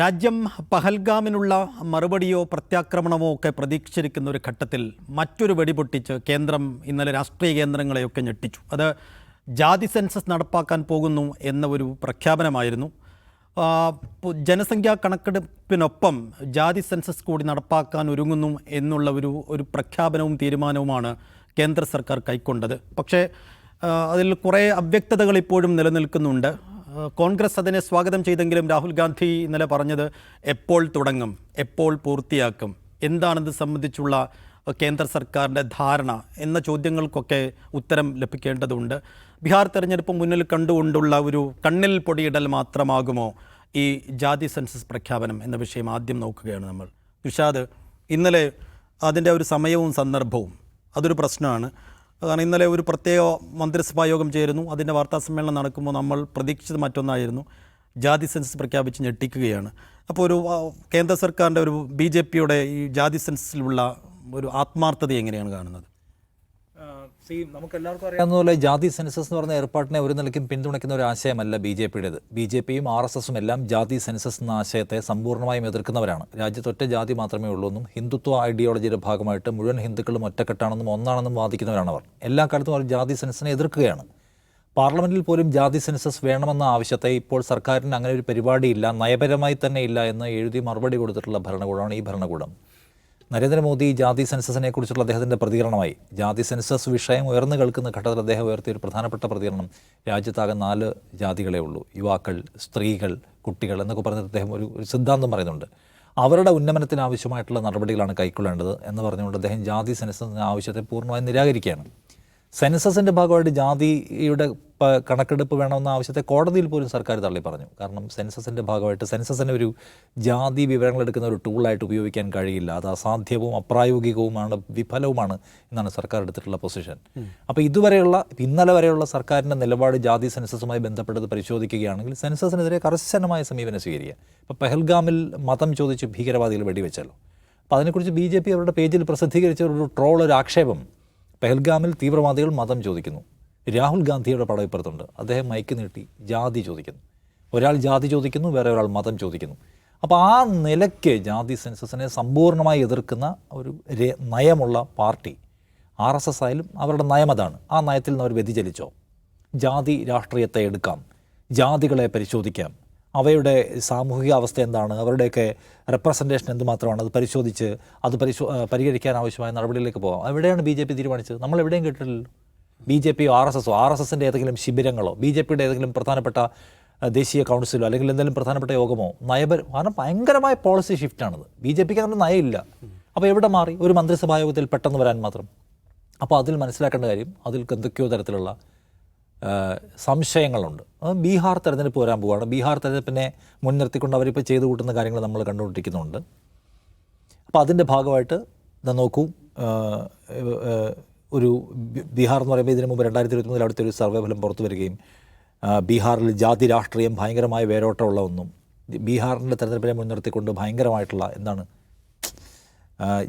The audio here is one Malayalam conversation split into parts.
രാജ്യം പഹൽഗാമിനുള്ള മറുപടിയോ പ്രത്യാക്രമണമോ ഒക്കെ പ്രതീക്ഷിച്ചിരിക്കുന്ന ഒരു ഘട്ടത്തിൽ മറ്റൊരു വെടിപൊട്ടിച്ച് കേന്ദ്രം ഇന്നലെ രാഷ്ട്രീയ കേന്ദ്രങ്ങളെയൊക്കെ ഞെട്ടിച്ചു. അത് ജാതി സെൻസസ് നടപ്പാക്കാൻ പോകുന്നു എന്ന ഒരു പ്രഖ്യാപനമായിരുന്നു. ജനസംഖ്യാ കണക്കെടുപ്പിനൊപ്പം ജാതി സെൻസസ് കൂടി നടപ്പാക്കാൻ ഒരുങ്ങുന്നു എന്നുള്ള ഒരു ഒരു പ്രഖ്യാപനവും തീരുമാനവുമാണ് കേന്ദ്ര സർക്കാർ കൈക്കൊണ്ടത്. പക്ഷേ അതിൽ കുറേ അവ്യക്തതകൾ ഇപ്പോഴും നിലനിൽക്കുന്നുണ്ട്. കോൺഗ്രസ് അതിനെ സ്വാഗതം ചെയ്തെങ്കിലും രാഹുൽ ഗാന്ധി ഇന്നലെ പറഞ്ഞത് എപ്പോൾ തുടങ്ങും എപ്പോൾ പൂർത്തിയാക്കും എന്താണിത് സംബന്ധിച്ചുള്ള കേന്ദ്ര സർക്കാരിന്റെ ധാരണ എന്ന ചോദ്യങ്ങൾക്കൊക്കെ ഉത്തരം ലഭിക്കേണ്ടതുണ്ട്. ബീഹാർ തെരഞ്ഞെടുപ്പ് മുന്നിൽ കണ്ടുകൊണ്ടുള്ള ഒരു കണ്ണിൽ പൊടിയിടൽ മാത്രമാകുമോ ഈ ജാതി സെൻസസ് പ്രഖ്യാപനം എന്ന വിഷയം ആദ്യം നോക്കുകയാണ് നമ്മൾ. തുഷാദ് ഇന്നലെ അതിന്റെ ഒരു സമയവും സന്ദർഭവും അതൊരു പ്രശ്നമാണ്. കാരണം ഇന്നലെ ഒരു പ്രത്യേക മന്ത്രിസഭാ യോഗം ചേരുന്നു. അതിന്റെ വാർത്താ സമ്മേളനം നടക്കുമ്പോൾ നമ്മൾ പ്രതീക്ഷിച്ചത് മറ്റൊന്നായിരുന്നു. ജാതി സെൻസസ് പ്രഖ്യാപിച്ച് ഞെട്ടിക്കുകയാണ്. അപ്പോൾ ഒരു കേന്ദ്ര സർക്കാരിന്റെ ഒരു ബി ജെ പിയുടെ ഈ ജാതി സെൻസസിലുള്ള ഒരു ആത്മാർത്ഥത എങ്ങനെയാണ് കാണുന്നത്? സി നമുക്ക് എല്ലാവർക്കും അറിയാവുന്ന പോലെ ജാതി സെൻസസ് എന്ന് പറഞ്ഞ ഏർപ്പാടിനെ ഒരു നിലയ്ക്കും പിന്തുണയ്ക്കുന്ന ഒരു ആശയമല്ല ബി ജെ പിയുടേത്. ബി ജെ പിയും ആർ എസ് എസും എല്ലാം ജാതി സെൻസസ് എന്ന ആശയത്തെ സമ്പൂർണമായും എതിർക്കുന്നവരാണ്. രാജ്യത്ത് ഒറ്റ ജാതി മാത്രമേ ഉള്ളൂ എന്നും ഹിന്ദുത്വ ഐഡിയോളജിയുടെ ഭാഗമായിട്ട് മുഴുവൻ ഹിന്ദുക്കളും ഒറ്റക്കെട്ടാണെന്നും ഒന്നാണെന്നും വാദിക്കുന്നവരാണ് അവർ എല്ലാ കാലത്തും അവർ ജാതി സെൻസസിനെ എതിർക്കുകയാണ്. പാർലമെന്റിൽ പോലും ജാതി സെൻസസ് വേണമെന്ന ആവശ്യത്തെ ഇപ്പോൾ സർക്കാരിന് അങ്ങനെ ഒരു പരിപാടിയില്ല നയപരമായി തന്നെ ഇല്ല എന്ന് എഴുതി മറുപടി കൊടുത്തിട്ടുള്ള ഭരണകൂടമാണ് ഈ ഭരണകൂടം. നരേന്ദ്രമോദി ജാതി സെൻസസിനെ കുറിച്ചുള്ള അദ്ദേഹത്തിന്റെ പ്രതികരണമായി. ജാതി സെൻസസ് വിഷയം ഉയർന്നു കേൾക്കുന്ന ഘട്ടത്തിൽ അദ്ദേഹം ഉയർത്തിയ ഒരു പ്രധാനപ്പെട്ട പ്രതികരണം രാജ്യത്താകെ നാല് ജാതികളെ ഉള്ളൂ. യുവാക്കൾ സ്ത്രീകൾ കുട്ടികൾ എന്നൊക്കെ പറഞ്ഞിട്ട് അദ്ദേഹം ഒരു ഒരു സിദ്ധാന്തം പറയുന്നുണ്ട്. അവരുടെ ഉന്നമനത്തിന് ആവശ്യമായിട്ടുള്ള നടപടികളാണ് കൈക്കൊള്ളേണ്ടത് എന്ന് പറഞ്ഞുകൊണ്ട് അദ്ദേഹം ജാതി സെൻസസിന് ആവശ്യത്തെ പൂർണമായും നിരാകരിക്കുകയാണ്. സെൻസസിന്റെ ഭാഗമായിട്ട് ജാതിയുടെ കണക്കെടുപ്പ് വേണമെന്ന ആവശ്യത്തെ കോടതിയിൽ പോലും സർക്കാർ തള്ളി പറഞ്ഞു. കാരണം സെൻസസിന്റെ ഭാഗമായിട്ട് സെൻസസിനെ ഒരു ജാതി വിവരങ്ങൾ എടുക്കുന്ന ഒരു ടൂളായിട്ട് ഉപയോഗിക്കാൻ കഴിയില്ല. അത് അസാധ്യവും അപ്രായോഗികവുമാണ് വിഫലവുമാണ് എന്നാണ് സർക്കാർ എടുത്തിട്ടുള്ള പൊസിഷൻ. അപ്പോൾ ഇതുവരെയുള്ള ഇന്നലെ വരെയുള്ള സർക്കാരിന്റെ നിലപാട് ജാതി സെൻസസുമായി ബന്ധപ്പെട്ടത് പരിശോധിക്കുകയാണെങ്കിൽ സെൻസസിനെതിരെ കർശനമായ സമീപനം സ്വീകരിക്കുക. ഇപ്പോൾ പെഹൽഗാമിൽ മതം ചോദിച്ച് ഭീകരവാദികൾ വെടിവെച്ചല്ലോ. അപ്പോൾ അതിനെക്കുറിച്ച് ബി ജെ പി അവരുടെ പേജിൽ പ്രസിദ്ധീകരിച്ച ഒരു ട്രോൾ ഒരു ആക്ഷേപം പെഹൽഗാമിൽ തീവ്രവാദികൾ മതം ചോദിക്കുന്നു. രാഹുൽ ഗാന്ധിയുടെ പടവിപ്പുറത്തുണ്ട് അദ്ദേഹം മൈക്ക് നീട്ടി ജാതി ചോദിക്കുന്നു. ഒരാൾ ജാതി ചോദിക്കുന്നു വേറെ ഒരാൾ മതം ചോദിക്കുന്നു. അപ്പോൾ ആ നിലയ്ക്ക് ജാതി സെൻസസിനെ സമ്പൂർണമായി എതിർക്കുന്ന ഒരു നയമുള്ള പാർട്ടി ആർ എസ് എസ് ആയാലും അവരുടെ നയമതാണ് ആ നയത്തിൽ നിന്ന് അവർ വ്യതിചലിച്ചോ? ജാതി രാഷ്ട്രീയത്തെ എടുക്കാം. ജാതികളെ പരിശോധിക്കാം. അവയുടെ സാമൂഹിക അവസ്ഥ എന്താണ്? അവരുടെയൊക്കെ റെപ്രസെന്റേഷൻ എന്തുമാത്രമാണ്? അത് പരിശോധിച്ച് അത് പരിശോ പരിഹരിക്കാൻ ആവശ്യമായ നടപടികളിലേക്ക് പോകാം. എവിടെയാണ് ബി ജെ പി തീരുമാനിച്ചത്? നമ്മൾ എവിടെയും കേട്ടിട്ടില്ലല്ലോ. ബി ജെ പിയോ ആർ എസ് എസോ ആർ എസ് എസിന്റെ ഏതെങ്കിലും ശിബിരങ്ങളോ ബി ജെ പിയുടെ ഏതെങ്കിലും പ്രധാനപ്പെട്ട ദേശീയ കൗൺസിലോ അല്ലെങ്കിൽ എന്തെങ്കിലും പ്രധാനപ്പെട്ട യോഗമോ നയപര കാരണം ഭയങ്കരമായ പോളിസി ഷിഫ്റ്റാണിത് ബി ജെ പിക്ക് അങ്ങനെ നയമില്ല. അപ്പോൾ എവിടെ മാറി? ഒരു മന്ത്രിസഭാ യോഗത്തിൽ പെട്ടെന്ന് വരാൻ മാത്രം. അപ്പോൾ അതിൽ മനസ്സിലാക്കേണ്ട കാര്യം അതിൽ എന്തൊക്കെയോ തരത്തിലുള്ള സംശയങ്ങളുണ്ട്. അത് ബീഹാർ തെരഞ്ഞെടുപ്പ് വരാൻ പോവുകയാണ് ബീഹാർ തെരഞ്ഞെടുപ്പിനെ മുൻനിർത്തിക്കൊണ്ട് അവരിപ്പോൾ ചെയ്തു കൂട്ടുന്ന കാര്യങ്ങൾ നമ്മൾ കണ്ടുകൊണ്ടിരിക്കുന്നുണ്ട്. അപ്പോൾ അതിന്റെ ഭാഗമായിട്ട് ഇതാ നോക്കൂ. ഒരു ബീഹാർ എന്ന് പറയുമ്പോൾ ഇതിനു മുമ്പ് രണ്ടായിരത്തി ഇരുപത്തി മൂന്നിൽ അടുത്തൊരു സർവേ ഫലം പുറത്തു വരികയും ബീഹാറിൽ ജാതി രാഷ്ട്രീയം ഭയങ്കരമായ വേരോട്ടമുള്ള ഒന്നും ബീഹാറിന്റെ തെരഞ്ഞെടുപ്പിനെ മുൻനിർത്തിക്കൊണ്ട് ഭയങ്കരമായിട്ടുള്ള എന്താണ്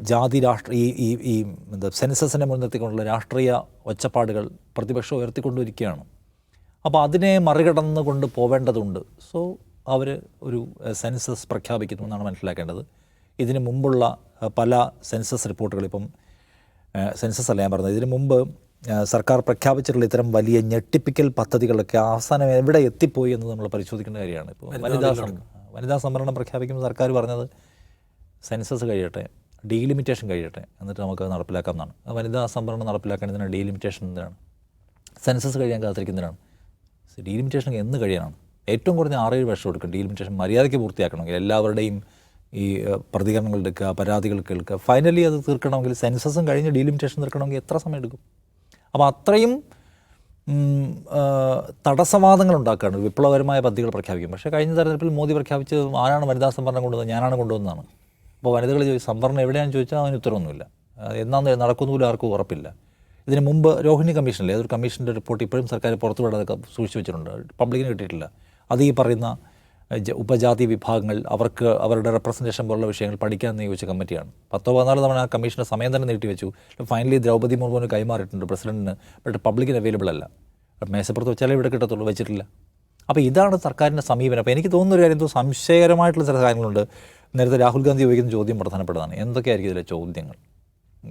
ജാതി രാഷ്ട്ര ഈ ഈ ഈ എന്താ സെൻസസിനെ മുൻനിർത്തിക്കൊണ്ടുള്ള രാഷ്ട്രീയ ഒച്ചപ്പാടുകൾ പ്രതിപക്ഷം ഉയർത്തിക്കൊണ്ടിരിക്കുകയാണ്. അപ്പോൾ അതിനെ മറികടന്ന് കൊണ്ട് പോവേണ്ടതുണ്ട്. സോ അവർ ഒരു സെൻസസ് പ്രഖ്യാപിക്കുന്നു എന്നാണ് മനസ്സിലാക്കേണ്ടത്. ഇതിനു മുമ്പുള്ള പല സെൻസസ് റിപ്പോർട്ടുകൾ ഇപ്പം സെൻസസ് അല്ല ഞാൻ പറഞ്ഞത്. ഇതിനു മുമ്പ് സർക്കാർ പ്രഖ്യാപിച്ചിട്ടുള്ള ഇത്തരം വലിയ ഞെട്ടിപ്പിക്കൽ പദ്ധതികളൊക്കെ അവസാനം എവിടെ എത്തിപ്പോയി എന്ന് നമ്മൾ പരിശോധിക്കേണ്ട കാര്യമാണ്. ഇപ്പോൾ വനിതാ വനിതാ സംവരണം. പ്രഖ്യാപിക്കുമ്പോൾ സർക്കാർ പറഞ്ഞത് സെൻസസ് കഴിയട്ടെ. ഡീലിമിറ്റേഷൻ കഴിയട്ടെ. എന്നിട്ട് നമുക്ക് നടപ്പിലാക്കാം എന്നാണ് വനിതാ സംവരണം നടപ്പിലാക്കേണ്ടതിനാണ് ഡീലിമിറ്റേഷൻ എന്തിനാണ്? സെൻസസ് കഴിയാൻ കാത്തിരിക്കുന്നതിനാണ് ഡീലിമിറ്റേഷൻ എന്ന് കഴിയാനാണ് ഏറ്റവും കുറഞ്ഞ ആറേഴ് വർഷം എടുക്കും. ഡീലിമിറ്റേഷൻ മര്യാദയ്ക്ക് പൂർത്തിയാക്കണമെങ്കിൽ എല്ലാവരുടെയും ഈ പ്രതികരണങ്ങൾ എടുക്കുക പരാതികൾ കേൾക്കുക ഫൈനലി അത് തീർക്കണമെങ്കിൽ സെൻസസും കഴിഞ്ഞ് ഡീലിമിറ്റേഷൻ തീർക്കണമെങ്കിൽ എത്ര സമയം എടുക്കും? അപ്പോൾ അത്രയും തടസ്സവാദങ്ങൾ ഉണ്ടാക്കുകയാണ്. വിപ്ലവകരമായ പദ്ധതികൾ പ്രഖ്യാപിക്കും. പക്ഷേ കഴിഞ്ഞ തെരഞ്ഞെടുപ്പിൽ മോദി പ്രഖ്യാപിച്ച് ആരാണ് വനിതാ സംവരണം കൊണ്ടുവന്നത്? ഞാനാണ് കൊണ്ടുവന്നതാണ്. അപ്പോൾ വനിതകൾ ചോദിച്ചു സംവരണം എവിടെയാണെന്ന് ചോദിച്ചാൽ അതിന് ഉത്തരവൊന്നുമില്ല. എന്നാന്ന് നടക്കുന്നു പോലും ആർക്കും ഉറപ്പില്ല. ഇതിന് മുമ്പ് രോഹിണി കമ്മീഷനിലെ ഏതൊരു കമ്മീഷന്റെ റിപ്പോർട്ട് ഇപ്പോഴും സർക്കാർ പുറത്തുവിടാതെ സൂക്ഷിച്ചു വെച്ചിട്ടുണ്ട്. പബ്ലിക്കിന് കിട്ടിയിട്ടില്ല. അത് ഈ പറയുന്ന ഉപജാതി വിഭാഗങ്ങൾ അവർക്ക് അവരുടെ റെപ്രസെന്റേഷൻ പോലുള്ള വിഷയങ്ങൾ പഠിക്കാൻ നിയോഗിച്ച കമ്മിറ്റിയാണ്. പത്തോ പതിനാല് തവണ ആ കമ്മീഷന്റെ സമയം തന്നെ നീട്ടിവെച്ചു ഫൈനലി ദ്രൗപദി മുർമുവിന് കൈമാറിയിട്ടുണ്ട് പ്രസിഡന്റിന് ബട്ട് പബ്ലിക്കിന് അവൈലബിൾ അല്ല. മേശപ്പുറത്ത് വെച്ചാലേ ഇവിടെ കിട്ടത്തുള്ളൂ വെച്ചിട്ടില്ല. അപ്പോൾ ഇതാണ് സർക്കാരിന്റെ സമീപനം. അപ്പോൾ എനിക്ക് തോന്നുന്ന ഒരു കാര്യം എന്തോ സംശയകരമായിട്ടുള്ള ചില കാര്യങ്ങളുണ്ട്. നേരത്തെ രാഹുൽ ഗാന്ധി ചോദിക്കുന്ന ചോദ്യം പ്രധാനപ്പെട്ടതാണ്. എന്തൊക്കെയായിരിക്കും ഇതിലെ ചോദ്യങ്ങൾ?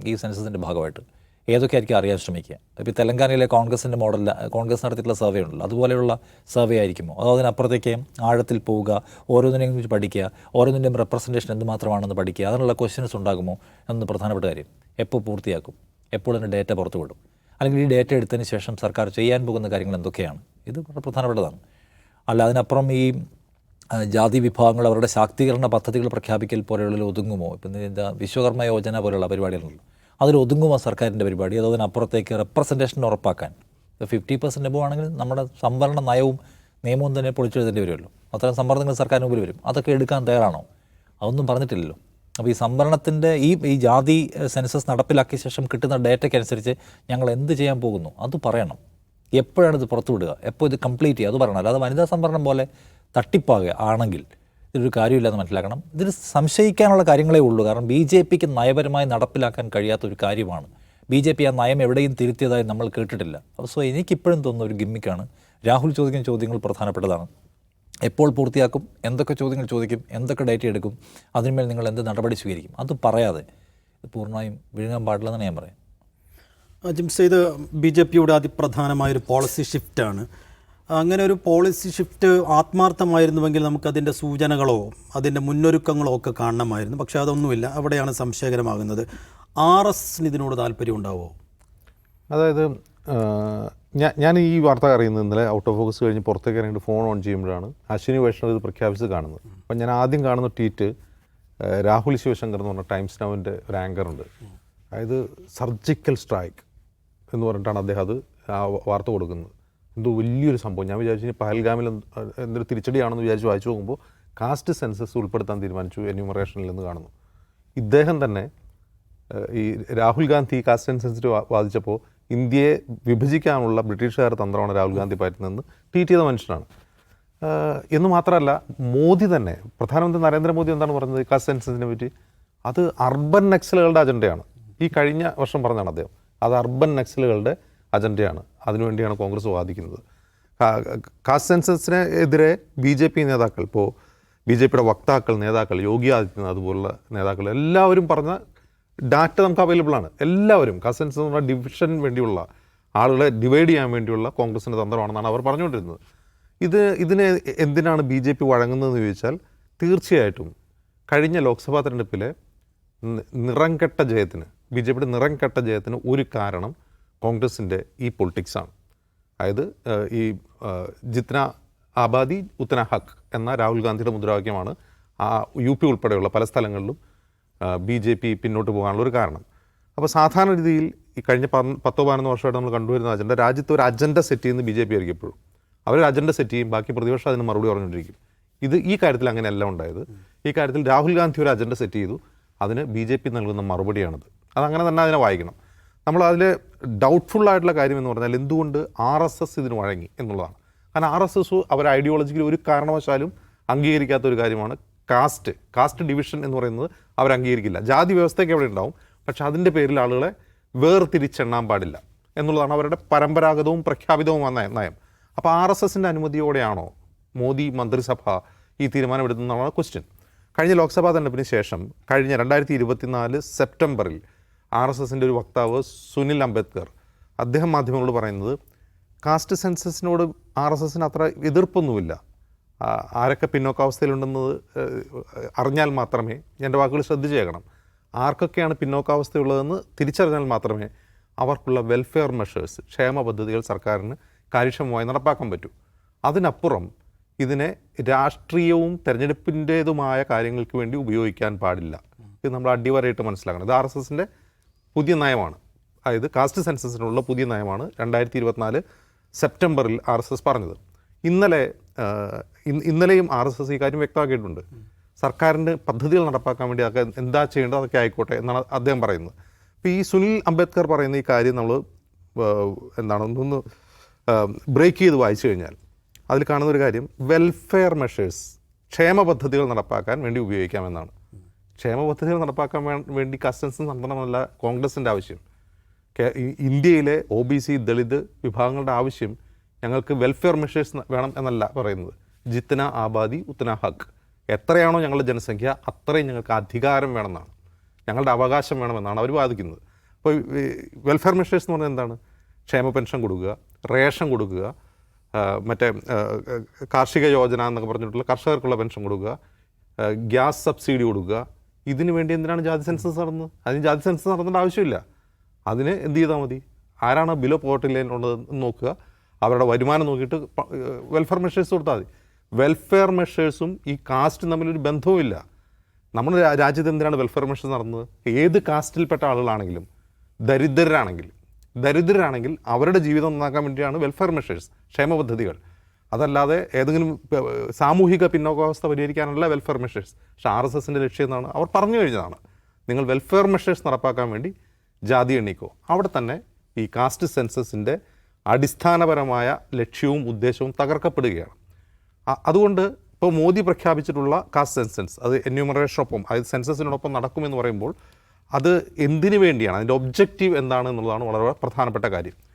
ഈ സെൻസസിന്റെ ഭാഗമായിട്ട്. ഏതൊക്കെയായിരിക്കും അറിയാൻ ശ്രമിക്കുക? ഇപ്പോൾ തെലങ്കാനയിലെ കോൺഗ്രസിന്റെ മോഡൽ കോൺഗ്രസ് നടത്തിയിട്ടുള്ള സർവേ ഉണ്ടല്ലോ. അതുപോലെയുള്ള സർവേ ആയിരിക്കുമോ? അതോ അതിനപ്പുറത്തേക്ക് ആഴത്തിൽ പോവുക ഓരോന്നിനെയും കുറിച്ച് പഠിക്കുക ഓരോന്നിന്റെയും റെപ്രസെന്റേഷൻ എന്തുമാത്രമാണെന്ന് പഠിക്കുക അതിനുള്ള ക്വസ്റ്റ്യൻസ് ഉണ്ടാകുമോ എന്നത് പ്രധാനപ്പെട്ട കാര്യം എപ്പോൾ പൂർത്തിയാക്കും? എപ്പോൾ അതിന്റെ ഡേറ്റ പുറത്തു വിടും അല്ലെങ്കിൽ ഈ ഡേറ്റ എടുത്തതിന് ശേഷം സർക്കാർ ചെയ്യാൻ പോകുന്ന കാര്യങ്ങൾ എന്തൊക്കെയാണ്? ഇത് പ്രധാനപ്പെട്ടതാണ്. അല്ല അതിനപ്പുറം ഈ ജാതി വിഭാഗങ്ങൾ അവരുടെ ശാക്തീകരണ പദ്ധതികൾ പ്രഖ്യാപിക്കൽ പോലെയുള്ള ഒതുങ്ങുമോ? ഇപ്പം എന്താ വിശ്വകർമ്മ യോജന പോലെയുള്ള പരിപാടികളുണ്ടല്ലോ. അതിലൊതുങ്ങുമോ സർക്കാരിന്റെ പരിപാടി? അതോ അതിനപ്പുറത്തേക്ക് റെപ്രസെന്റേഷൻ ഉറപ്പാക്കാൻ? ഫിഫ്റ്റി പെർസെന്റ് എബോ ആണെങ്കിൽ നമ്മുടെ സംവരണ നയവും നിയമവും തന്നെ പൊളിച്ചെഴുതേണ്ടി വരുമല്ലോ. അത്തരം സമ്മർദ്ദങ്ങൾ സർക്കാരിന് മുമ്പിൽ വരും. അതൊക്കെ എടുക്കാൻ തയ്യാറാണോ? അതൊന്നും പറഞ്ഞിട്ടില്ലല്ലോ. അപ്പോൾ ഈ സംവരണത്തിന്റെ ഈ ഈ ജാതി സെൻസസ് നടപ്പിലാക്കിയ ശേഷം കിട്ടുന്ന ഡേറ്റയ്ക്കനുസരിച്ച് ഞങ്ങൾ എന്ത് ചെയ്യാൻ പോകുന്നു? അത് പറയണം. എപ്പോഴാണ് ഇത് പുറത്തുവിടുക? എപ്പോൾ ഇത് കംപ്ലീറ്റ് ചെയ്യുക? അത് പറയണം അല്ലാതെ വനിതാ സംവരണം പോലെ തട്ടിപ്പാകുക ആണെങ്കിൽ ഇതൊരു കാര്യമില്ലെന്ന് മനസ്സിലാക്കണം. ഇതിൽ സംശയിക്കാനുള്ള കാര്യങ്ങളേ ഉള്ളൂ. കാരണം ബി ജെ പിക്ക് നയപരമായി നടപ്പിലാക്കാൻ കഴിയാത്ത ഒരു കാര്യമാണ്. ബി ജെ പി ആ നയം എവിടെയും തിരുത്തിയതായി നമ്മൾ കേട്ടിട്ടില്ല. അപ്പോൾ സോ എനിക്കിപ്പോഴും തോന്നുന്ന ഒരു ഗിമ്മിക്കാണ്. രാഹുൽ ചോദിക്കുന്ന ചോദ്യങ്ങൾ പ്രധാനപ്പെട്ടതാണ്. എപ്പോൾ പൂർത്തിയാക്കും? എന്തൊക്കെ ചോദ്യങ്ങൾ ചോദിക്കും? എന്തൊക്കെ ഡേറ്റ എടുക്കും? അതിന്മേൽ നിങ്ങൾ എന്ത് നടപടി സ്വീകരിക്കും? അത് പറയാതെ പൂർണമായും വിഴുങ്ങാൻ പാടില്ലെന്നാണ് ഞാൻ പറയാം ജിംസ് ഇത് ബി ജെ പിയുടെ അതിപ്രധാനമായൊരു പോളിസി ഷിഫ്റ്റാണ് അങ്ങനെ ഒരു പോളിസി ഷിഫ്റ്റ് ആത്മാർത്ഥമായിരുന്നുവെങ്കിൽ നമുക്കതിന്റെ സൂചനകളോ അതിന്റെ മുന്നൊരുക്കങ്ങളോ ഒക്കെ കാണണമായിരുന്നു. പക്ഷേ അതൊന്നുമില്ല. അവിടെയാണ് സംശയകരമാകുന്നത്. ആർ എസിന് ഇതിനോട് താല്പര്യം ഉണ്ടാവുമോ അതായത് ഞാൻ ഞാൻ ഈ വാർത്ത അറിയുന്നത് ഇന്നലെ ഔട്ട് ഓഫ് ഫോക്കസ് കഴിഞ്ഞ് പുറത്തേക്ക് ഇറങ്ങിയിട്ട് ഫോൺ ഓൺ ചെയ്യുമ്പോഴാണ് അശ്വിനി വൈഷ്ണവ് ഇത് പ്രഖ്യാപിച്ച് കാണുന്നത്. അപ്പം ഞാൻ ആദ്യം കാണുന്ന ട്വീറ്റ് രാഹുൽ ശിവശങ്കർ എന്ന് പറഞ്ഞ ടൈംസ് നൗവിന്റെ ഒരു ആങ്കറുണ്ട് അതായത് സർജിക്കൽ സ്ട്രൈക്ക് എന്ന് പറഞ്ഞിട്ടാണ് അദ്ദേഹം അത് ആ വാർത്ത കൊടുക്കുന്നത്. എന്തോ വലിയൊരു സംഭവം. ഞാൻ വിചാരിച്ചു ഇനി പഹൽഗാമിൽ എന്ത് എന്തൊരു തിരിച്ചടിയാണെന്ന് വിചാരിച്ച് വായിച്ചു നോക്കുമ്പോൾ കാസ്റ്റ് സെൻസസ് ഉൾപ്പെടുത്താൻ തീരുമാനിച്ചു എന്യൂമറേഷനിൽ നിന്ന് കാണുന്നു. ഇദ്ദേഹം തന്നെ ഈ രാഹുൽ ഗാന്ധി കാസ്റ്റ് സെൻസസ് വാദിച്ചപ്പോൾ ഇന്ത്യയെ വിഭജിക്കാനുള്ള ബ്രിട്ടീഷുകാരുടെ തന്ത്രമാണ് രാഹുൽ ഗാന്ധി പറ്റുന്നതെന്ന് ട്വീറ്റ് ചെയ്ത മനുഷ്യനാണ്. എന്ന് മാത്രമല്ല മോദി തന്നെ പ്രധാനമന്ത്രി നരേന്ദ്രമോദി എന്താണ് പറയുന്നത് കാസ്റ്റ് സെൻസസിനെ പറ്റി? അത് അർബൻ നക്സലുകളുടെ അജണ്ടയാണ്. ഈ കഴിഞ്ഞ വർഷം പറഞ്ഞാണ് അദ്ദേഹം. അത് അർബൻ നക്സലുകളുടെ അജണ്ടയാണ്. അതിനുവേണ്ടിയാണ് കോൺഗ്രസ് വാദിക്കുന്നത്. കാസ്റ്റ് സെൻസസിന് എതിരെ ബി ജെ പി നേതാക്കൾ ഇപ്പോൾ ബി ജെ പിയുടെ വക്താക്കൾ നേതാക്കൾ യോഗി ആദിത്യനാഥ് അതുപോലുള്ള നേതാക്കൾ എല്ലാവരും പറഞ്ഞ ഡാറ്റ നമുക്ക് അവൈലബിൾ ആണ് എല്ലാവരും കാസ്റ്റ് സെൻസസ് എന്ന് ഡിവിഷന് വേണ്ടിയുള്ള ആളുകളെ ഡിവൈഡ് ചെയ്യാൻ വേണ്ടിയുള്ള കോൺഗ്രസിന്റെ തന്ത്രമാണെന്നാണ് അവർ പറഞ്ഞുകൊണ്ടിരുന്നത്. ഇത് ഇതിനെ എന്തിനാണ് ബി ജെ പി വഴങ്ങുന്നതെന്ന് ചോദിച്ചാൽ തീർച്ചയായിട്ടും കഴിഞ്ഞ ലോക്സഭാ തെരഞ്ഞെടുപ്പിലെ നിറംകെട്ട നിറം ജയത്തിന് ബി ജെ പിയുടെ നിറം കെട്ട ജയത്തിന് ഒരു കാരണം കോൺഗ്രസിന്റെ ഈ പൊളിറ്റിക്സാണ്. അതായത് ഈ ജിത്ന ആബാദി ഉത്തന ഹക്ക് എന്ന രാഹുൽ ഗാന്ധിയുടെ മുദ്രാവാക്യമാണ് ആ യു പി ഉൾപ്പെടെയുള്ള പല സ്ഥലങ്ങളിലും ബി ജെ പി പിന്നോട്ട് പോകാനുള്ള ഒരു കാരണം. അപ്പോൾ സാധാരണ രീതിയിൽ ഈ കഴിഞ്ഞ പത്തോ പതിനൊന്ന് വർഷമായിട്ട് നമ്മൾ കണ്ടുവരുന്ന അജണ്ട രാജ്യത്ത് ഒരു അജണ്ട സെറ്റ് ചെയ്യുന്ന ബി ജെ പി ആയിരിക്കും എപ്പോഴും അവരൊരു അജണ്ട സെറ്റ് ചെയ്യും ബാക്കി പ്രതിപക്ഷം അതിന് മറുപടി പറഞ്ഞുകൊണ്ടിരിക്കും. ഇത് ഈ കാര്യത്തിൽ അങ്ങനെയല്ല ഉണ്ടായത്. ഈ കാര്യത്തിൽ രാഹുൽ ഗാന്ധി ഒരു അജണ്ട സെറ്റ് ചെയ്തു. അതിന് ബി ജെ പി നൽകുന്ന മറുപടിയാണത്. അതങ്ങനെ തന്നെ അതിനെ വായിക്കണം. നമ്മൾ അതിൽ ഡൗട്ട്ഫുൾ ആയിട്ടുള്ള കാര്യം എന്ന് പറഞ്ഞാൽ എന്തുകൊണ്ട് ആർ എസ് എസ് ഇതിന് വഴങ്ങി എന്നുള്ളതാണ്. കാരണം ആർ എസ് എസ് അവർ ഐഡിയോളജിക്കൽ ഒരു കാരണവശാലും അംഗീകരിക്കാത്ത ഒരു കാര്യമാണ് കാസ്റ്റ് കാസ്റ്റ് ഡിവിഷൻ എന്ന് പറയുന്നത് അവർ അംഗീകരിക്കില്ല. ജാതി വ്യവസ്ഥയൊക്കെ അവിടെ ഉണ്ടാവും. പക്ഷെ അതിന്റെ പേരിൽ ആളുകളെ വേർതിരിച്ചെണ്ണാൻ പാടില്ല എന്നുള്ളതാണ് അവരുടെ പരമ്പരാഗതവും പ്രഖ്യാപിതവുമായ നയം. അപ്പോൾ ആർ എസ് എസിന്റെ അനുമതിയോടെയാണോ മോദി മന്ത്രിസഭ ഈ തീരുമാനമെടുക്കുന്നതാണ് ക്വസ്റ്റ്യൻ കഴിഞ്ഞ ലോക്സഭാ തെരഞ്ഞെടുപ്പിന് ശേഷം കഴിഞ്ഞ രണ്ടായിരത്തി ഇരുപത്തിനാല് സെപ്റ്റംബറിൽ ആർ എസ് എസിന്റെ ഒരു വക്താവ് സുനിൽ അംബേദ്കർ. അദ്ദേഹം മാധ്യമങ്ങളോട് പറയുന്നത് കാസ്റ്റ് സെൻസസിനോട് ആർ എസ് എസിന് അത്ര എതിർപ്പൊന്നുമില്ല. ആരൊക്കെ പിന്നോക്കാവസ്ഥയിലുണ്ടെന്നത് അറിഞ്ഞാൽ മാത്രമേ എന്റെ വാക്കുകൾ ശ്രദ്ധിച്ചേക്കണം. ആർക്കൊക്കെയാണ് പിന്നോക്കാവസ്ഥയുള്ളതെന്ന് തിരിച്ചറിഞ്ഞാൽ മാത്രമേ അവർക്കുള്ള വെൽഫെയർ മെഷേഴ്സ് ക്ഷേമ പദ്ധതികൾ സർക്കാരിന് കാര്യക്ഷമമായി നടപ്പാക്കാൻ പറ്റൂ. അതിനപ്പുറം ഇതിനെ രാഷ്ട്രീയവും തെരഞ്ഞെടുപ്പിന്റേതുമായ കാര്യങ്ങൾക്ക് വേണ്ടി ഉപയോഗിക്കാൻ പാടില്ല. ഇത് നമ്മൾ അടിവരയിട്ട് മനസ്സിലാക്കണം. ഇത് ആർ എസ് എസിന്റെ പുതിയ നയമാണ്. അതായത് കാസ്റ്റ് സെൻസസിനുള്ള പുതിയ നയമാണ് രണ്ടായിരത്തി ഇരുപത്തിനാല് സെപ്റ്റംബറിൽ ആർ എസ് എസ് പറഞ്ഞത്. ഇന്നലെ ഇന്നലെയും ആർ എസ് എസ് ഈ കാര്യം വ്യക്തമാക്കിയിട്ടുണ്ട്. സർക്കാരിന്റെ പദ്ധതികൾ നടപ്പാക്കാൻ വേണ്ടി അതൊക്കെ എന്താ ചെയ്യേണ്ടത് അതൊക്കെ ആയിക്കോട്ടെ എന്നാണ് അദ്ദേഹം പറയുന്നത്. അപ്പോൾ ഈ സുനിൽ അംബേദ്കർ പറയുന്ന ഈ കാര്യം നമ്മൾ എന്താണ് ഒന്ന് ബ്രേക്ക് ചെയ്ത് വായിച്ചു കഴിഞ്ഞാൽ അതിൽ കാണുന്ന ഒരു കാര്യം വെൽഫെയർ മെഷേഴ്സ് ക്ഷേമ പദ്ധതികൾ നടപ്പാക്കാൻ വേണ്ടി ഉപയോഗിക്കാമെന്നാണ്. ക്ഷേമ പദ്ധതികൾ നടപ്പാക്കാൻ വേണ്ടി കസ്റ്റംസ് നടത്തണമെന്നല്ല കോൺഗ്രസിന്റെ ആവശ്യം. ഇന്ത്യയിലെ ഒ ബി സി ദളിത് വിഭാഗങ്ങളുടെ ആവശ്യം ഞങ്ങൾക്ക് വെൽഫെയർ മെഷേഴ്സ് വേണം എന്നല്ല പറയുന്നത്. ജിത്തന ആബാദി ഉത്തന ഹക്ക് എത്രയാണോ ഞങ്ങളുടെ ജനസംഖ്യ അത്രയും ഞങ്ങൾക്ക് അധികാരം വേണമെന്നാണ്. ഞങ്ങളുടെ അവകാശം വേണമെന്നാണ് അവർ വാദിക്കുന്നത്. അപ്പോൾ വെൽഫെയർ മെഷേഴ്സ് എന്ന് പറഞ്ഞാൽ എന്താണ്? ക്ഷേമ പെൻഷൻ കൊടുക്കുക റേഷൻ കൊടുക്കുക മറ്റേ കാർഷിക യോജന എന്നൊക്കെ പറഞ്ഞിട്ടുള്ള കർഷകർക്കുള്ള പെൻഷൻ കൊടുക്കുക ഗ്യാസ് സബ്സിഡി കൊടുക്കുക ഇതിനു വേണ്ടി എന്തിനാണ് ജാതി സെൻസസ് നടന്നത്? അതിന് ജാതി സെൻസസ് നടത്തേണ്ട ആവശ്യമില്ല. അതിന് എന്ത് ചെയ്താൽ മതി? ആരാണ് ബിലോ പോവർട്ടി ലൈൻ എന്ന് നോക്കുക. അവരുടെ വരുമാനം നോക്കിയിട്ട് വെൽഫെയർ മെഷേഴ്സ് കൊടുത്താൽ മതി. വെൽഫെയർ മെഷേഴ്സും ഈ കാസ്റ്റും തമ്മിലൊരു ബന്ധവുമില്ല നമ്മുടെ രാജ്യത്ത് എന്തിനാണ് വെൽഫെയർ മെഷേഴ്സ് നടന്നത്? ഏത് കാസ്റ്റിൽപ്പെട്ട ആളുകളാണെങ്കിലും ദരിദ്രരാണെങ്കിൽ ദരിദ്രരാണെങ്കിൽ അവരുടെ ജീവിതം നന്നാക്കാൻ വേണ്ടിയാണ് വെൽഫെയർ മെഷേഴ്സ് ക്ഷേമ പദ്ധതികൾ. അതല്ലാതെ ഏതെങ്കിലും സാമൂഹിക പിന്നോക്കാവസ്ഥ പരിഹരിക്കാനുള്ള വെൽഫെയർ മെഷേഴ്സ് പക്ഷേ ആർ എസ് എസിന്റെ ലക്ഷ്യം എന്നാണ് അവർ പറഞ്ഞു കഴിഞ്ഞതാണ്. നിങ്ങൾ വെൽഫെയർ മെഷേഴ്സ് നടപ്പാക്കാൻ വേണ്ടി ജാതി എണ്ണിക്കോ. അവിടെ തന്നെ ഈ കാസ്റ്റ് സെൻസസിന്റെ അടിസ്ഥാനപരമായ ലക്ഷ്യവും ഉദ്ദേശവും തകർക്കപ്പെടുകയാണ്. അതുകൊണ്ട് ഇപ്പോൾ മോദി പ്രഖ്യാപിച്ചിട്ടുള്ള കാസ്റ്റ് സെൻസസ് അത് എന്യൂമറേഷനൊപ്പം അതായത് സെൻസസിനോടൊപ്പം നടക്കുമെന്ന് പറയുമ്പോൾ അത് എന്തിനു വേണ്ടിയാണ്? അതിന്റെ ഒബ്ജക്റ്റീവ് എന്താണ് എന്നുള്ളതാണ് വളരെ പ്രധാനപ്പെട്ട കാര്യം.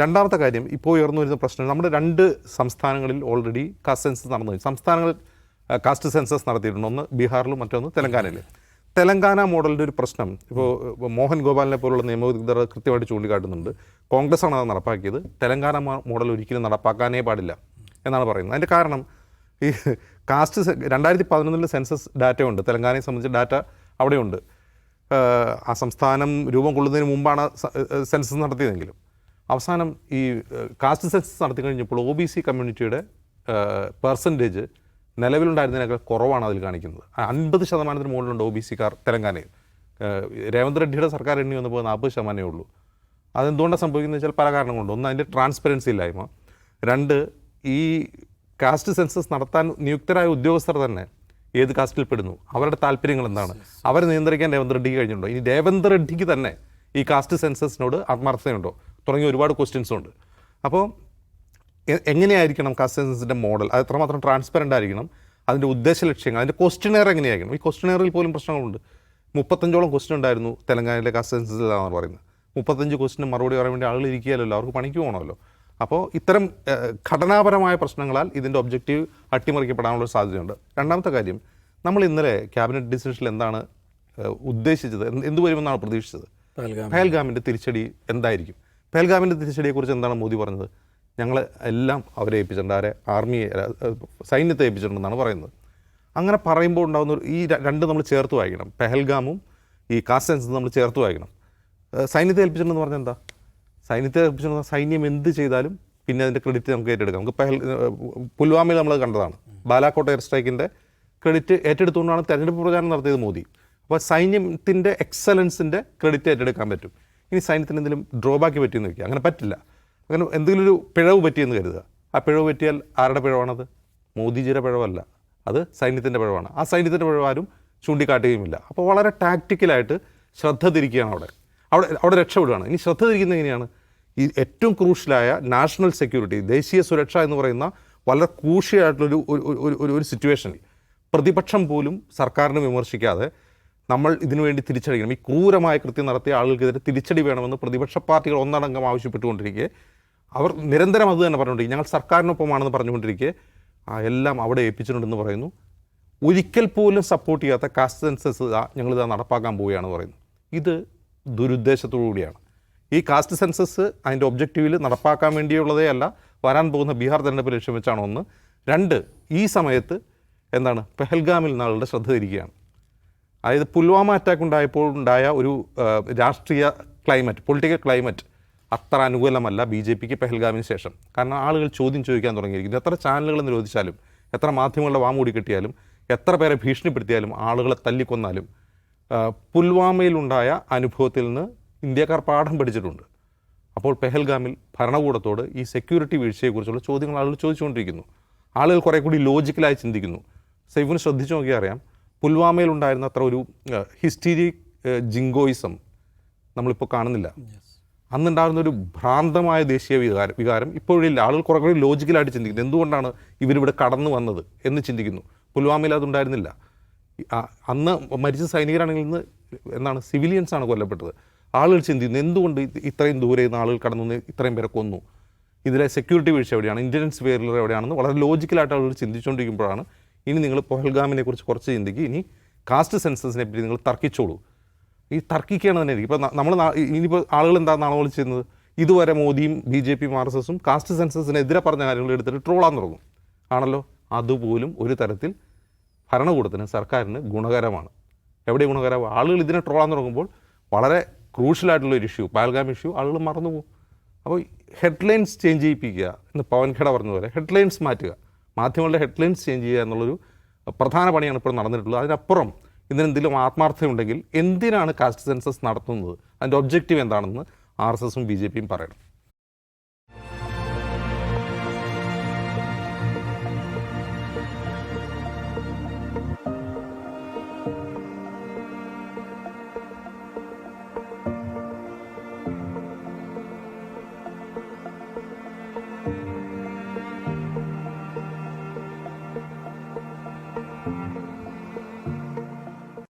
രണ്ടാമത്തെ കാര്യം ഇപ്പോൾ ഉയർന്നു വരുന്ന പ്രശ്നം നമ്മുടെ രണ്ട് സംസ്ഥാനങ്ങളിൽ ഓൾറെഡി കാസ്റ്റ് സെൻസസ് നടന്നു കഴിഞ്ഞു. സംസ്ഥാനങ്ങളിൽ കാസ്റ്റ് സെൻസസ് നടത്തിയിട്ടുണ്ട്. ഒന്ന് ബീഹാറിലും മറ്റൊന്ന് തെലങ്കാനയിൽ തെലങ്കാന മോഡലിന്റെ ഒരു പ്രശ്നം ഇപ്പോൾ മോഹൻ ഗോപാലിനെ പോലുള്ള നിയമവിദഗ്ധർ കൃത്യമായിട്ട് ചൂണ്ടിക്കാട്ടുന്നുണ്ട്. കോൺഗ്രസ് ആണ് അത് നടപ്പാക്കിയത്. തെലങ്കാന മോഡൽ ഒരിക്കലും നടപ്പാക്കാനേ പാടില്ല എന്നാണ് പറയുന്നത്. അതിന്റെ കാരണം ഈ കാസ്റ്റ് രണ്ടായിരത്തി പതിനൊന്നിൽ സെൻസസ് ഡാറ്റയുണ്ട് തെലങ്കാനയെ സംബന്ധിച്ച ഡാറ്റ അവിടെയുണ്ട്. ആ സംസ്ഥാനം രൂപം കൊള്ളുന്നതിന് മുമ്പാണ് സെൻസസ് നടത്തിയതെങ്കിലും. അവസാനം ഈ കാസ്റ്റ് സെൻസസ് നടത്തി കഴിഞ്ഞപ്പോൾ ഒ ബി സി കമ്മ്യൂണിറ്റിയുടെ പെർസെന്റേജ് നിലവിലുണ്ടായിരുന്നതിനേക്കാൾ കുറവാണ് അതിൽ കാണിക്കുന്നത്. അൻപത് ശതമാനത്തിന് മുകളിലുണ്ട് ഒ ബി സിക്കാർ തെലങ്കാനയിൽ. രേവന്ത് റെഡ്ഡിയുടെ സർക്കാർ എണ്ണി വന്നപ്പോൾ നാൽപ്പത് ശതമാനമേ ഉള്ളൂ. അതെന്തുകൊണ്ടാണ് സംഭവിക്കുന്നത് വെച്ചാൽ പല കാരണങ്ങളുണ്ട്. ഒന്ന് അതിന്റെ ട്രാൻസ്പെറൻസി ഇല്ലായ്മ. രണ്ട് ഈ കാസ്റ്റ് സെൻസസ് നടത്താൻ നിയുക്തരായ ഉദ്യോഗസ്ഥർ തന്നെ ഏത് കാസ്റ്റിൽ പെടുന്നു? അവരുടെ താല്പര്യങ്ങൾ എന്താണ്? അവരെ നിയന്ത്രിക്കാൻ രേവന്ത് റെഡ്ഡിക്ക് കഴിഞ്ഞിട്ടുണ്ടോ? ഇനി രേവന്ത് റെഡ്ഡിക്ക് തന്നെ ഈ കാസ്റ്റ് സെൻസസിനോട് ആത്മാർത്ഥതയുണ്ടോ? തുടങ്ങിയ ഒരുപാട് ക്വസ്റ്റ്യൻസും ഉണ്ട്. അപ്പോൾ എങ്ങനെയായിരിക്കണം കസ്റ്റൻസിന്റെ മോഡൽ അത് എത്രമാത്രം ട്രാൻസ്പെറന്റ് ആയിരിക്കണം? അതിന്റെ ഉദ്ദേശ ലക്ഷ്യങ്ങൾ അതിന്റെ ക്വസ്റ്റിനെയർ എങ്ങനെയായിരിക്കണം? ഈ ക്വസ്റ്റിനെയറിൽ പോലും പ്രശ്നങ്ങളുണ്ട്. മുപ്പത്തഞ്ചോളം ക്വസ്റ്റ്യൻ ഉണ്ടായിരുന്നു തെലങ്കാനയിലെ കസ്റ്റൻസിലാണെന്ന് പറയുന്നത്. മുപ്പത്തഞ്ച് ക്വസ്റ്റിന് മറുപടി പറയാൻ വേണ്ടി ആളുകൾ ഇരിക്കുകയല്ലോ അവർക്ക് പണിക്ക് പോകണമല്ലോ. അപ്പോൾ ഇത്തരം ഘടനാപരമായ പ്രശ്നങ്ങളാൽ ഇതിന്റെ ഒബ്ജക്റ്റീവ് അട്ടിമറിക്കപ്പെടാനുള്ള സാധ്യതയുണ്ട്. രണ്ടാമത്തെ കാര്യം നമ്മൾ ഇന്നലെ ക്യാബിനറ്റ് ഡിസിഷനിൽ എന്താണ് ഉദ്ദേശിച്ചത്? എന്ത് വരുമെന്നാണ് പ്രതീക്ഷിച്ചത്? പഹൽഗാമിന്റെ തിരിച്ചടി എന്തായിരിക്കും? പഹൽഗാമിന്റെ തിരിച്ചടിയെക്കുറിച്ച് എന്താണ് മോദി പറഞ്ഞത്? ഞങ്ങൾ എല്ലാം അവരെ ഏൽപ്പിച്ചിട്ടുണ്ട് ആരെ? ആർമിയെ സൈന്യത്തെ ഏൽപ്പിച്ചിട്ടുണ്ടെന്നാണ് പറയുന്നത്. അങ്ങനെ പറയുമ്പോൾ ഉണ്ടാകുന്ന ഈ രണ്ട് നമ്മൾ ചേർത്ത് വായിക്കണം. പെഹൽഗാമും ഈ കാസ്റ്റൻസും നമ്മൾ ചേർത്ത് വായിക്കണം. സൈന്യത്തെ ഏൽപ്പിച്ചിട്ടുണ്ടെന്ന് പറഞ്ഞാൽ എന്താ? സൈന്യത്തെ ഏൽപ്പിച്ചിട്ടുണ്ടെന്ന് സൈന്യം എന്ത് ചെയ്താലും പിന്നെ അതിന്റെ ക്രെഡിറ്റ് നമുക്ക് ഏറ്റെടുക്കാം. നമുക്ക് പെഹൽ പുൽവാമയിൽ നമ്മൾ കണ്ടതാണ്. ബാലാക്കോട്ട് എയർ സ്ട്രൈക്കിന്റെ ക്രെഡിറ്റ് ഏറ്റെടുത്തുകൊണ്ടാണ് തെരഞ്ഞെടുപ്പ് പ്രചാരണം നടത്തിയത് മോദി. അപ്പോൾ സൈന്യത്തിന്റെ എക്സലൻസിന്റെ ക്രെഡിറ്റ് ഏറ്റെടുക്കാൻ പറ്റും. ഇനി സൈന്യത്തിന് എന്തെങ്കിലും ഡ്രോബാക്ക് പറ്റിയെന്ന് വയ്ക്കുക അങ്ങനെ പറ്റില്ല. അങ്ങനെ എന്തെങ്കിലും ഒരു പിഴവ് പറ്റിയെന്ന് കരുതുക. ആ പിഴവ് പറ്റിയാൽ ആരുടെ പിഴവാണത്? മോദിജിയുടെ പിഴവല്ല. അത് സൈന്യത്തിന്റെ പിഴവാണ്. ആ സൈന്യത്തിന്റെ പിഴവ് ആരും ചൂണ്ടിക്കാട്ടുകയുമില്ല. അപ്പോൾ വളരെ ടാക്റ്റിക്കലായിട്ട് ശ്രദ്ധ തിരിക്കുകയാണ് അവിടെ. അവിടെ അവിടെ രക്ഷപ്പെടുകയാണ്. ഇനി ശ്രദ്ധ തിരിക്കുന്നത് എങ്ങനെയാണ്? ഈ ഏറ്റവും ക്രൂഷ്യലായ നാഷണൽ സെക്യൂരിറ്റി ദേശീയ സുരക്ഷ എന്ന് പറയുന്ന വളരെ ക്രൂഷ്യലായിട്ടുള്ളൊരു ഒരു ഒരു സിറ്റുവേഷനിൽ പ്രതിപക്ഷം പോലും സർക്കാരിനെ വിമർശിക്കാതെ നമ്മൾ ഇതിനു വേണ്ടി തിരിച്ചടിക്കണം. ഈ ക്രൂരമായ കൃത്യം നടത്തിയ ആളുകൾക്കെതിരെ തിരിച്ചടി വേണമെന്ന് പ്രതിപക്ഷ പാർട്ടികൾ ഒന്നടങ്കം ആവശ്യപ്പെട്ടുകൊണ്ടിരിക്കെ. അവർ നിരന്തരം അത് തന്നെ പറഞ്ഞുകൊണ്ടിരിക്കും. ഞങ്ങൾ സർക്കാരിനൊപ്പമാണെന്ന് പറഞ്ഞുകൊണ്ടിരിക്കെ. എല്ലാം അവിടെ ഏൽപ്പിച്ചിട്ടുണ്ടെന്ന് പറയുന്നു. ഒരിക്കൽ പോലും സപ്പോർട്ട് ചെയ്യാത്ത കാസ്റ്റ് സെൻസസ് ഞങ്ങളിത് നടപ്പാക്കാൻ പോവുകയാണ് പറയുന്നു. ഇത് ദുരുദ്ദേശത്തോടു കൂടിയാണ്. ഈ കാസ്റ്റ് സെൻസസ് അതിന്റെ ഒബ്ജക്റ്റീവിൽ നടപ്പാക്കാൻ വേണ്ടിയുള്ളതേ അല്ല വരാൻ പോകുന്ന ബീഹാർ തെരഞ്ഞെടുപ്പ് ലക്ഷ്യം വെച്ചാണ് ഒന്ന്. രണ്ട് ഈ സമയത്ത് എന്താണ് പെഹൽഗാമിൽ നാളുടെ ശ്രദ്ധ തിരിക്കുകയാണ്. അതായത് പുൽവാമ അറ്റാക്ക് ഉണ്ടായപ്പോൾ ഉണ്ടായ ഒരു രാഷ്ട്രീയ ക്ലൈമറ്റ് പൊളിറ്റിക്കൽ ക്ലൈമറ്റ് അത്ര അനുകൂലമല്ല ബി ജെ പിക്ക് പെഹൽഗാമിന് ശേഷം. കാരണം ആളുകൾ ചോദ്യം ചോദിക്കാൻ തുടങ്ങിയിരിക്കുന്നു. എത്ര ചാനലുകൾ നിരോധിച്ചാലും എത്ര മാധ്യമങ്ങളുടെ വാമൂടി കിട്ടിയാലും എത്ര പേരെ ഭീഷണിപ്പെടുത്തിയാലും ആളുകളെ തല്ലിക്കൊന്നാലും പുൽവാമയിലുണ്ടായ അനുഭവത്തിൽ നിന്ന് ഇന്ത്യക്കാർ പാഠം പഠിച്ചിട്ടുണ്ട്. അപ്പോൾ പെഹൽഗാമിൽ ഭരണകൂടത്തോട് ഈ സെക്യൂരിറ്റി വീഴ്ചയെക്കുറിച്ചുള്ള ചോദ്യങ്ങൾ ആളുകൾ ചോദിച്ചുകൊണ്ടിരിക്കുന്നു. ആളുകൾ കുറേ കൂടി ലോജിക്കലായി ചിന്തിക്കുന്നു. സൈഫിന് ശ്രദ്ധിച്ചു നോക്കിയാൽ അറിയാം. പുൽവാമയിൽ ഉണ്ടായിരുന്ന അത്ര ഒരു ഹിസ്റ്റീരി ജിങ്കോയിസം നമ്മളിപ്പോൾ കാണുന്നില്ല. അന്നുണ്ടായിരുന്ന ഒരു ഭ്രാന്തമായ ദേശീയ വികാരം വികാരം ഇപ്പോഴില്ല ആളുകൾ കുറേ കൂടി ലോജിക്കലായിട്ട് ചിന്തിക്കുന്നു. എന്തുകൊണ്ടാണ് ഇവരിവിടെ കടന്നു വന്നത് എന്ന് ചിന്തിക്കുന്നു. പുൽവാമയിൽ അതുണ്ടായിരുന്നില്ല. അന്ന് മരിച്ച സൈനികരാണെങ്കിൽ ഇന്ന് എന്താണ് സിവിലിയൻസ് ആണ് കൊല്ലപ്പെട്ടത്. ആളുകൾ ചിന്തിക്കുന്നു എന്തുകൊണ്ട് ഇത്രയും ദൂരെ നിന്ന് ആളുകൾ കടന്നു ഇത്രയും പേരെ കൊന്നു? ഇതിലെ സെക്യൂരിറ്റി വീഴ്ച എവിടെയാണ്? ഇന്റലിജൻസ് ഫെയിലിയർ എവിടെയാണെന്ന്? വളരെ ലോജിക്കലായിട്ട് ആളുകൾ ചിന്തിച്ചുകൊണ്ടിരിക്കുമ്പോഴാണ് ഇനി നിങ്ങൾ പൊഹൽഗാമിനെ കുറിച്ച് കുറച്ച് ചിന്തിക്കുക ഇനി കാസ്റ്റ് സെൻസസിനെ പറ്റി നിങ്ങൾ തർക്കിച്ചോളൂ. ഈ തർക്കിക്കുകയാണ് തന്നെ ഇപ്പോൾ നമ്മൾ ഇനിയിപ്പോൾ ആളുകൾ എന്താണെന്നാണോ ചെയ്യുന്നത് ഇതുവരെ മോദിയും ബി ജെ പിയും ആർ എസ് എസും കാസ്റ്റ് സെൻസസിനെതിരെ പറഞ്ഞ കാര്യങ്ങൾ എടുത്തിട്ട് ട്രോളാൻ തുടങ്ങും. ആണല്ലോ? അതുപോലും ഒരു തരത്തിൽ ഭരണകൂടത്തിന് സർക്കാരിന് ഗുണകരമാണ്. എവിടെ ഗുണകരമാണ് ആളുകൾ ഇതിനെ ട്രോളാൻ തുടങ്ങുമ്പോൾ വളരെ ക്രൂഷ്യലായിട്ടുള്ള ഒരു ഇഷ്യൂ പാൽഗാം ഇഷ്യൂ ആളുകൾ മറന്നു പോകും അപ്പോൾ ഹെഡ്ലൈൻസ് ചേഞ്ച് ചെയ്യിപ്പിക്കുക എന്ന് പവൻ ഖേഡ പറഞ്ഞ പോലെ ഹെഡ്ലൈൻസ് മാറ്റുക. മാധ്യമങ്ങളുടെ ഹെഡ്ലൈൻസ് ചേഞ്ച് ചെയ്യുക എന്നുള്ളൊരു പ്രധാന പണിയാണ് ഇപ്പോൾ നടന്നിട്ടുള്ളത്. അതിനപ്പുറം ഇതിനെന്തെങ്കിലും ആത്മാർത്ഥമുണ്ടെങ്കിൽ എന്തിനാണ് കാസ്റ്റ് സെൻസസ് നടത്തുന്നത്? അതിന്റെ ഒബ്ജക്റ്റീവ് എന്താണെന്ന് ആർ എസ് എസും ബി ജെ പിയും പറയണം.